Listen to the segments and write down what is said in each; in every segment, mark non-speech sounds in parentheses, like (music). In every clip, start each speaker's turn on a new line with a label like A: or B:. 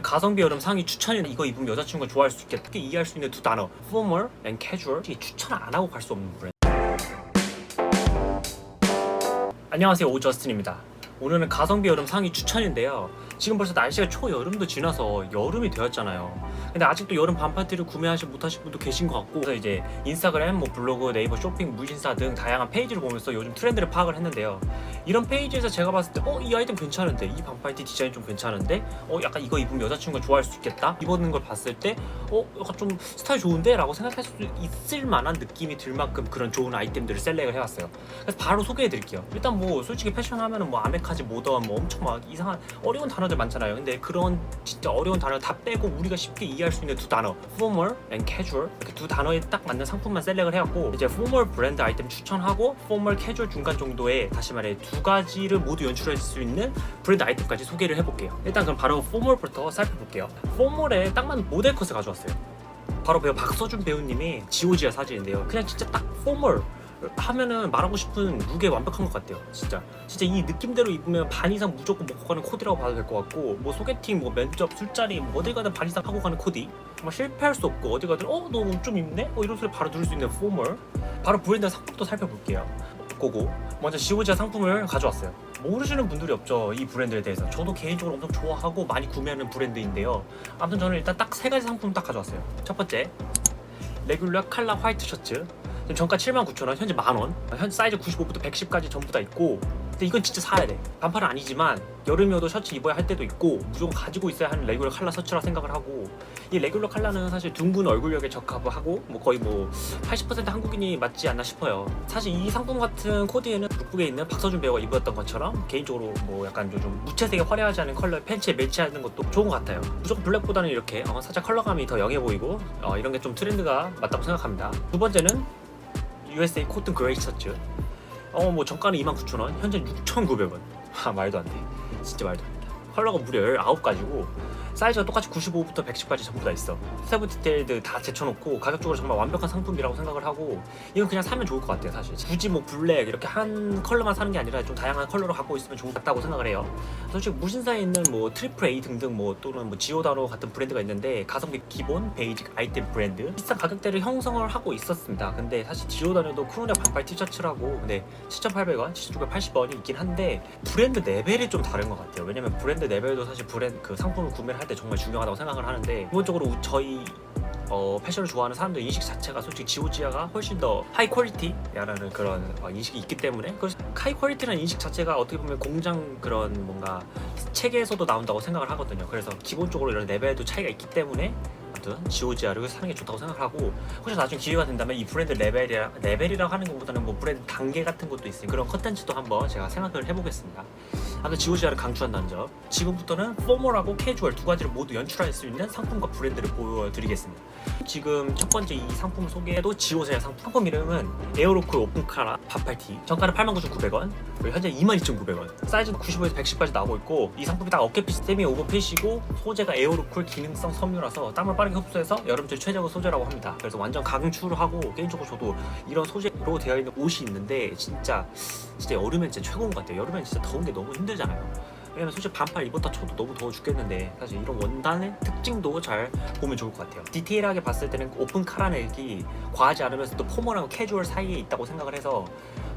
A: 가성비 여름 상의 추천인 이거 입으면 여자친구가 좋아할 수 있게 특히 이해할 수 있는 두 단어. formal and casual. 추천 안 하고 갈 수 없는 브랜드. 안녕하세요. 오저스틴입니다. 오늘은 가성비 여름 상의 추천인데요. 지금 벌써 날씨가 초여름도 지나서 여름이 되었잖아요. 근데 아직도 여름 반팔티를 구매하지 못하신 분도 계신 것 같고 그래서 이제 인스타그램, 뭐 블로그, 네이버 쇼핑, 무신사 등 다양한 페이지를 보면서 요즘 트렌드를 파악을 했는데요 이런 페이지에서 제가 봤을 때 어 이 아이템 괜찮은데 이 반팔티 디자인 좀 괜찮은데 어 약간 이거 입으면 여자친구가 좋아할 수 있겠다? 입었는 걸 봤을 때어 약간 좀 스타일 좋은데? 라고 생각할 수 있을 만한 느낌이 들 만큼 그런 좋은 아이템들을 셀렉을 해왔어요. 그래서 바로 소개해 드릴게요. 일단 뭐 솔직히 패션 하면은 뭐 아메카지 모던 뭐 엄청 막 이상한 어려운 단어들 많잖아요. 근데 그런 진짜 어려운 단어 다 빼고 우리가 쉽게 이해할 수 있는 두 단어 formal and casual 이렇게 두 단어에 딱 맞는 상품만 셀렉을 해왔고 이제 formal 브랜드 아이템 추천하고 formal casual 중간 정도의 다시 말해 두 가지를 모두 연출할 수 있는 브랜드 아이템까지 소개를 해볼게요. 일단 그럼 바로 formal부터 살펴볼게요. formal에 딱 맞는 모델 컷을 가져왔어요. 바로 배우 박서준 배우님이 지오지아 사진인데요. 그냥 진짜 딱 formal 하면은 말하고 싶은 룩에 완벽한 것 같아요 진짜. 진짜 이 느낌대로 입으면 반 이상 무조건 먹고 가는 코디라고 봐도 될 것 같고 뭐 소개팅 뭐 면접 술자리 뭐 어딜 가든 반 이상 하고 가는 코디. 정말 실패할 수 없고 어디 가든 어너좀 입네? 어 이런 소리 바로 들을 수 있는 포멀. 바로 브랜드 상품도 살펴볼게요 고고 먼저 지오지아 상품을 가져왔어요. 모르시는 분들이 없죠 이 브랜드에 대해서. 저도 개인적으로 엄청 좋아하고 많이 구매하는 브랜드인데요. 아무튼 저는 일단 딱 세 가지 상품 딱 가져왔어요. 첫 번째 레귤러 칼라 화이트 셔츠. 지금 정가 79,000원 현재 만원. 현 사이즈 95부터 110까지 전부 다 있고 근데 이건 진짜 사야 돼. 반팔은 아니지만 여름이어도 셔츠 입어야 할 때도 있고 무조건 가지고 있어야 하는 레귤러 칼라 셔츠라 생각을 하고 이 레귤러 칼라는 사실 둥근 얼굴력에 적합하고 뭐 거의 뭐 80% 한국인이 맞지 않나 싶어요. 사실 이 상품 같은 코디에는 룩북에 있는 박서준 배우가 입었던 것처럼 개인적으로 뭐 약간 좀 무채색에 화려하지 않은 컬러의 팬츠에 매치하는 것도 좋은 것 같아요. 무조건 블랙보다는 이렇게 어, 살짝 컬러감이 더 영해 보이고 어, 이런 게 좀 트렌드가 맞다고 생각합니다. 두 번째는 USA 코튼 그레이 셔츠 어 뭐 정가는 29,000원 현재 6,900원. 아 말도 안돼. 진짜 말도 안돼. 컬러가 무려 19가지고 사이즈가 똑같이 95부터 110까지 전부 다 있어. 세부 디테일들 다 제쳐놓고 가격적으로 정말 완벽한 상품이라고 생각을 하고 이건 그냥 사면 좋을 것 같아요 사실. 굳이 뭐 블랙 이렇게 한 컬러만 사는 게 아니라 좀 다양한 컬러로 갖고 있으면 좋을 것 같다고 생각을 해요. 솔직히 무신사에 있는 뭐 트리플 A 등등 뭐 또는 뭐 지오다노 같은 브랜드가 있는데 가성비 기본 베이직 아이템 브랜드. 비싼 가격대를 형성을 하고 있었습니다. 근데 사실 지오다노도 크루네 반팔 티셔츠라고 근데 7,800원, 7,980원이 있긴 한데 브랜드 레벨이 좀 다른 것 같아요. 왜냐면 브랜드 레벨도 사실 브랜드 그 상품을 구매를 할 때 정말 중요하다고 생각을 하는데 기본적으로 우- 저희 어, 패션을 좋아하는 사람들 인식 자체가 솔직히 지오지아가 훨씬 더 하이 퀄리티라는 그런 어, 인식이 있기 때문에 그래서 하이 퀄리티라는 인식 자체가 어떻게 보면 공장 그런 뭔가 체계에서도 나온다고 생각을 하거든요. 그래서 기본적으로 이런 레벨도 차이가 있기 때문에 아무튼 지오지아를 사는 게 좋다고 생각하고 혹시 나중에 기회가 된다면 이 브랜드 레벨이라 레벨이라고 하는 것보다는 뭐 브랜드 단계 같은 것도 있으니 그런 컨텐츠도 한번 제가 생각을 해보겠습니다. 아무튼 지오지아를 강추한다는 점. 지금부터는 포멀하고 캐주얼 두 가지를 모두 연출할 수 있는 상품과 브랜드를 보여드리겠습니다. 지금 첫 번째 이 상품 소개도 지오지아 상품. 상품 이름은 에어로쿨 오픈카라 반팔티. 정가는 89,900원. 그리고 현재 22,900원. 사이즈는 95에서 110까지 나오고 있고 이 상품이 딱 어깨핏 세미 오버핏이고 소재가 에어로쿨 기능성 섬유라서 땀을 빠르게 흡수해서 여름철 최적의 소재라고 합니다. 그래서 완전 강추하고 개인적으로 저도 이런 소재로 되어 있는 옷이 있는데 진짜 진짜 여름엔 진짜 최고인 것 같아요. 여름엔 진짜 더운 게 너무 힘들잖아요. 왜냐면 솔직히 반팔 입었다 쳐도 너무 더워 죽겠는데 사실 이런 원단의 특징도 잘 보면 좋을 것 같아요. 디테일하게 봤을 때는 오픈 카라넥이 과하지 않으면서 또 포멀하고 캐주얼 사이에 있다고 생각을 해서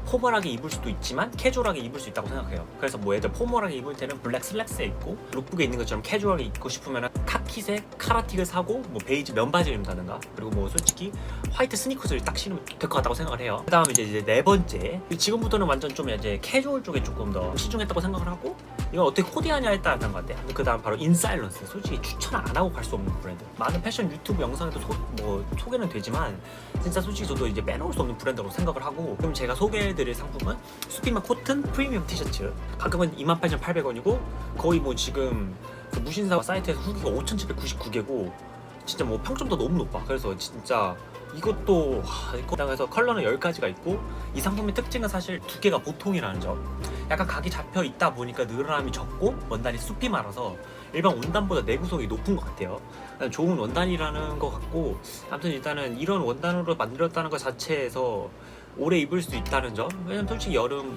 A: 포멀하게 입을 수도 있지만 캐주얼하게 입을 수 있다고 생각해요. 그래서 뭐 들어 포멀하게 입을 때는 블랙 슬랙스에 입고 룩북에 있는 것처럼 캐주얼하게 입고 싶으면 카키색 카라틱을 사고 뭐 베이지 면바지를 입는다든가 그리고 뭐 솔직히 화이트 스니커즈를 딱 신으면 될 것 같다고 생각을 해요. 그 다음에 이제, 이제 네 번째 지금부터는 완전 좀 이제 캐주얼 쪽에 조금 더 치중했다고 생각을 하고 이건 어떻게 코디하냐에 따라 다른 것 같아요. 그 다음 바로 인사일런스. 솔직히 추천 안 하고 갈 수 없는 브랜드. 많은 패션 유튜브 영상에도 소, 뭐 소개는 되지만 진짜 솔직히 저도 이제 빼놓을 수 없는 브랜드라고 생각을 하고 그럼 제가 소개 해드릴 상품은 수피마 코튼 프리미엄 티셔츠. 가격은 28,800원이고 거의 뭐 지금 그 무신사 사이트에서 후기가 5,799개고 진짜 뭐 평점도 너무 높아. 그래서 진짜 이것도 하, 이거 그래서 컬러는 10가지가 있고 이 상품의 특징은 사실 두께가 보통이라는 점. 약간 각이 잡혀 있다 보니까 늘어남이 적고 원단이 숲이 말아서 일반 원단보다 내구성이 높은 것 같아요. 좋은 원단이라는 것 같고 아무튼 일단은 이런 원단으로 만들었다는 것 자체에서 오래 입을 수 있다는 점. 왜냐면 솔직히 여름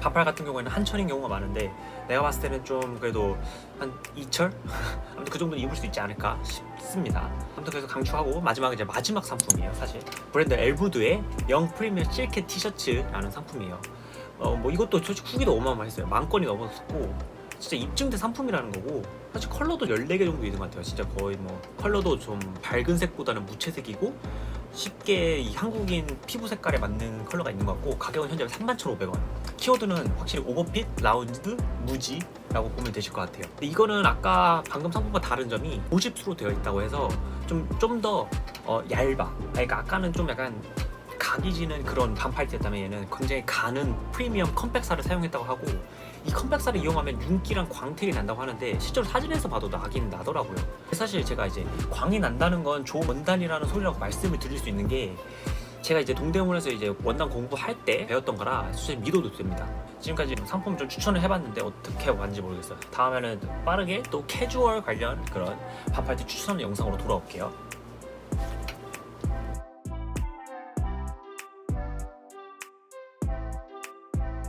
A: 반팔 같은 경우에는 한철인 경우가 많은데 내가 봤을 때는 좀 그래도 한 이철 (laughs) 아무튼 그 정도는 입을 수 있지 않을까 싶습니다. 아무튼 그래서 강추하고 마지막 이제 마지막 상품이에요 사실 브랜드 엘부드의 영 프리미엄 실켓 티셔츠라는 상품이에요. 어 뭐 이것도 솔직히 후기도 어마어마했어요. 만 건이 넘었었고 진짜 입증된 상품이라는 거고 사실 컬러도 14개 정도 있는 것 같아요. 진짜 거의 뭐 컬러도 좀 밝은 색보다는 무채색이고 쉽게 이 한국인 피부 색깔에 맞는 컬러가 있는 것 같고 가격은 현재 31,500원. 키워드는 확실히 오버핏, 라운드, 무지 라고 보면 되실 것 같아요. 근데 이거는 아까 방금 상품과 다른 점이 50수로 되어 있다고 해서 좀 좀더 어, 얇아. 그러니까 아까는 좀 약간 각이 지는 그런 반팔티였다면 얘는 굉장히 가는 프리미엄 컴팩사를 사용했다고 하고 이 컴팩사를 이용하면 윤기랑 광택이 난다고 하는데 실제로 사진에서 봐도 나긴 나더라고요. 사실 제가 이제 광이 난다는 건 좋은 원단이라는 소리라고 말씀을 드릴 수 있는 게 제가 이제 동대문에서 이제 원단 공부할 때 배웠던 거라 사실 믿어도 됩니다. 지금까지 상품 좀 추천을 해봤는데 어떻게 왔는지 모르겠어요. 다음에는 빠르게 또 캐주얼 관련 그런 반팔티 추천 영상으로 돌아올게요.